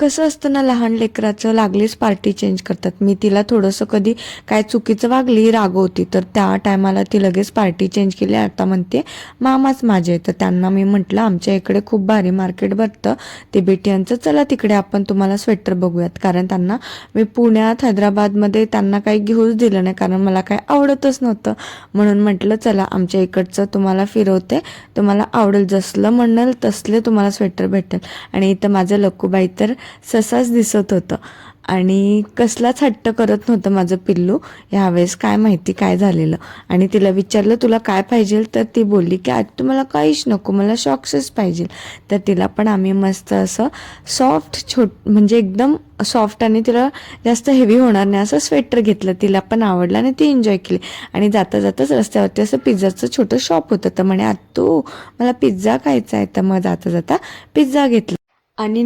कसं असतं ना लहान लेकराचं लागलीच पार्टी चेंज करतात. मी तिला थोडंसं कधी काय चुकीचं वागली रागवती तर त्या टायमाला ती लगेच पार्टी चेंज केली. आता म्हणते मामाच माझे तर त्यांना मी म्हटलं आमच्या इकडे खूप भारी मार्केट भरतं. ते बेटियांचं चला तिकडे आपण तुम्हाला स्वेटर बघूयात. कारण त्यांना मी पुण्यात हैदराबादमध्ये त्यांना काही घेऊच दिलं नाही कारण मला काही आवडतच नव्हतं. म्हणून म्हटलं चला आमच्या इकडचं तुम्हाला फिरवते. तुम्हाला आवडेल जसलं म्हणाल तसले तुम्हाला स्वेटर भेटेल. आणि इथं माझं लक्कूबाई तर ससाच दिसत होतं. आणि कसलाच हट्ट करत नव्हतं माझं पिल्लू. ह्यावेळेस काय माहिती काय झालेलं. आणि तिला विचारलं तुला काय पाहिजे? तर ती बोलली की आज तुम्हाला काहीच नको मला शॉक्सच पाहिजे. तर तिला पण आम्ही मस्त असं सॉफ्ट छोट म्हणजे एकदम सॉफ्ट आणि तिला जास्त हेवी होणार नाही असं स्वेटर घेतलं. तिला पण आवडलं आणि ती एन्जॉय केली. आणि जाता जाताच रस्त्यावरती असं पिझ्झाचं छोटं शॉप होतं. तर म्हणे आत्तू मला पिझ्झा खायचा आहे. तर मग जाता जाता पिझ्झा घेतला. आणि